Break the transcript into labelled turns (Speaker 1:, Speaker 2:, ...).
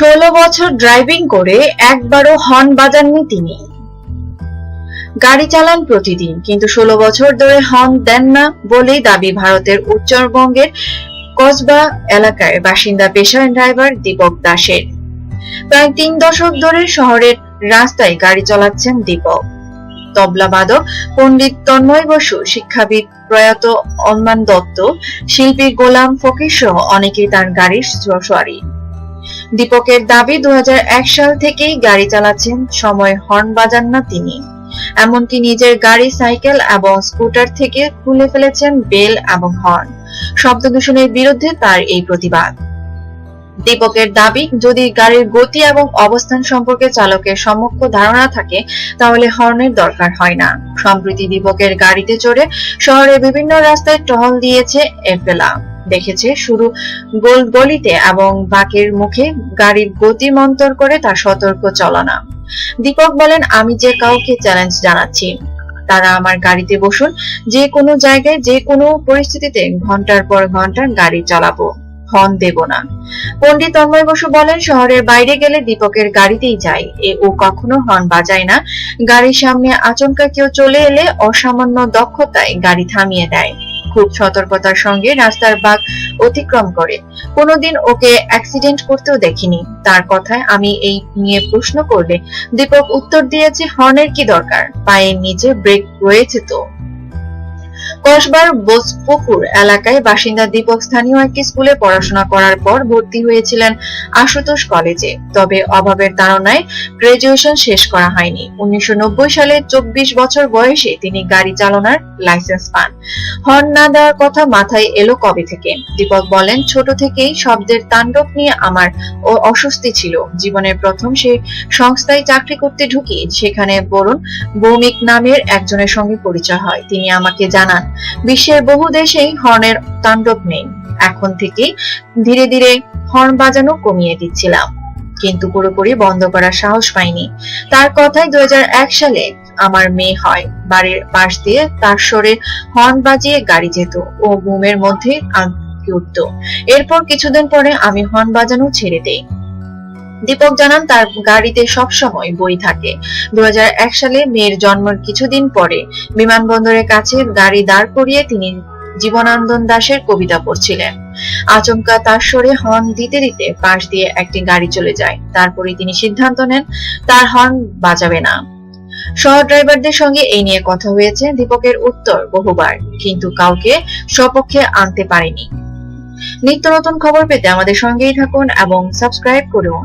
Speaker 1: ষোলো বছর ড্রাইভিং করে একবারও হর্ন বাজাননি তিনি। গাড়ি চালান প্রতিদিন, কিন্তু ষোলো বছর ধরে হর্ন দেন না বলেই দাবি ভারতের উত্তরবঙ্গের কসবা এলাকার বাসিন্দা পেশার ড্রাইভার দীপক দাসের। প্রায় তিন দশক ধরে শহরের রাস্তায় গাড়ি চালাচ্ছেন দীপক। তবলা তবলাবাদক পণ্ডিত তন্ময় বসু, শিক্ষাবিদ প্রয়াত অম্মান দত্ত, শিল্পী গোলাম ফকির সহ অনেকেই তার গাড়ির সওয়ারি দীপকের দাবি দু হাজার এক সাল থেকেই গাড়ি চালাচ্ছেন সময় হর্ন বাজান না তিনি। এমনকি নিজের গাড়ি, সাইকেল এবং স্কুটার থেকে খুলে ফেলেছেন বেল এবং হর্ন। শব্দ দূষণের বিরুদ্ধে তার এই প্রতিবাদ। দীপকের দাবি, যদি গাড়ির গতি এবং অবস্থান সম্পর্কে চালকের সম্যক ধারণা থাকে, তাহলে হর্নের দরকার হয় না। সম্প্রতি দীপকের গাড়িতে চড়ে শহরের বিভিন্ন রাস্তায় টহল দিয়েছে এফেলা দেখেছে। শুরু গোল গলিতে এবং বাঁকের মুখে গাড়ির গতি মন্তর করে তার সতর্ক চলনা। দীপক বলেন, আমি যে কাউকে চ্যালেঞ্জ জানাচ্ছি, তারা আমার গাড়িতে বসুন। যে কোনো জায়গায়, যে কোনো পরিস্থিতিতে ঘণ্টার পর ঘণ্টা গাড়ি চালাবো। হর্ন দেব না। পণ্ডিত তন্ময় বসু বলেন, শহরের বাইরে গেলে দীপকের গাড়িতেই যায় এ ও কখনো হর্ন বাজায় না। গাড়ির সামনে আচমকা কেউ চলে এলে অসামান্য দক্ষতায় গাড়ি থামিয়ে দেয়। খুব সতর্কতার সঙ্গে রাস্তার বাঘ অতিক্রম করে। কোনোদিন ওকে অ্যাক্সিডেন্ট করতেও দেখিনি। তার কথায় আমি এই নিয়ে প্রশ্ন করলে দীপক উত্তর দিয়েছে হর্নের কি দরকার? পায়ের নিচে ব্রেক রয়েছে তো। কসবার বোসপুকুর এলাকায় বাসিন্দা দীপক স্থানীয় একটি স্কুলে পড়াশোনা করার পর ভর্তি হয়েছিলেন আশুতোষ কলেজে। তবে অভাবের তাড়নায় গ্রাজুয়েশন শেষ করা হয়নি। উনিশশো নব্বই সালে চব্বিশ বছর বয়সে তিনি গাড়ি চালানোর লাইসেন্স পান। হর্ন না দেওয়ার কথা মাথায় এলো কবে থেকে? দীপক বলেন, ছোট থেকেই শব্দের তাণ্ডব নিয়ে আমার ও- অস্বস্তি ছিল। জীবনের প্রথম সে সংস্থায় চাকরি করতে ঢুকি, সেখানে বরুণ ভৌমিক নামের একজনের সঙ্গে পরিচয় হয়। তিনি আমাকে জানান বিশ্বের বহু দেশেই হর্নের তাণ্ডব নেই। এখন থেকে ধীরে ধীরে হর্ন বাজানো কমিয়ে দিচ্ছিলাম। কিন্তু পুরোপুরি বন্ধ করার সাহস পাইনি। তার কথায় দুই হাজার এক সালে আমার মেয়ে হয়, বাড়ির পাশ দিয়ে তার সরে হর্ন বাজিয়ে গাড়ি যেত ও ঘুমের মধ্যে আঁতকে উঠত। এরপর কিছুদিন পরে আমি হর্ন বাজানো ছেড়ে দেই। দীপক জানান, তার গাড়িতে সব সময় বই থাকে। দু হাজার এক সালে মেয়ের জন্মের কিছুদিন পরে বিমানবন্দরের কাছে গাড়ি দাঁড় করিয়ে তিনি জীবনানন্দন দাশের কবিতা পড়ছিলেন। আচমকা তার সরে হর্ন দিতে দিতে পাশ দিয়ে একটি গাড়ি চলে যায়। তারপরে তিনি সিদ্ধান্ত নেন, তার হর্ন বাজাবে না। সহ ড্রাইভারদের সঙ্গে এই নিয়ে কথা হয়েছে দীপকের উত্তর বহুবার, কিন্তু কাউকে স্বপক্ষে আনতে পারেনি। নিত্য নতুন খবর পেতে আমাদের সঙ্গেই থাকুন এবং সাবস্ক্রাইব করুন।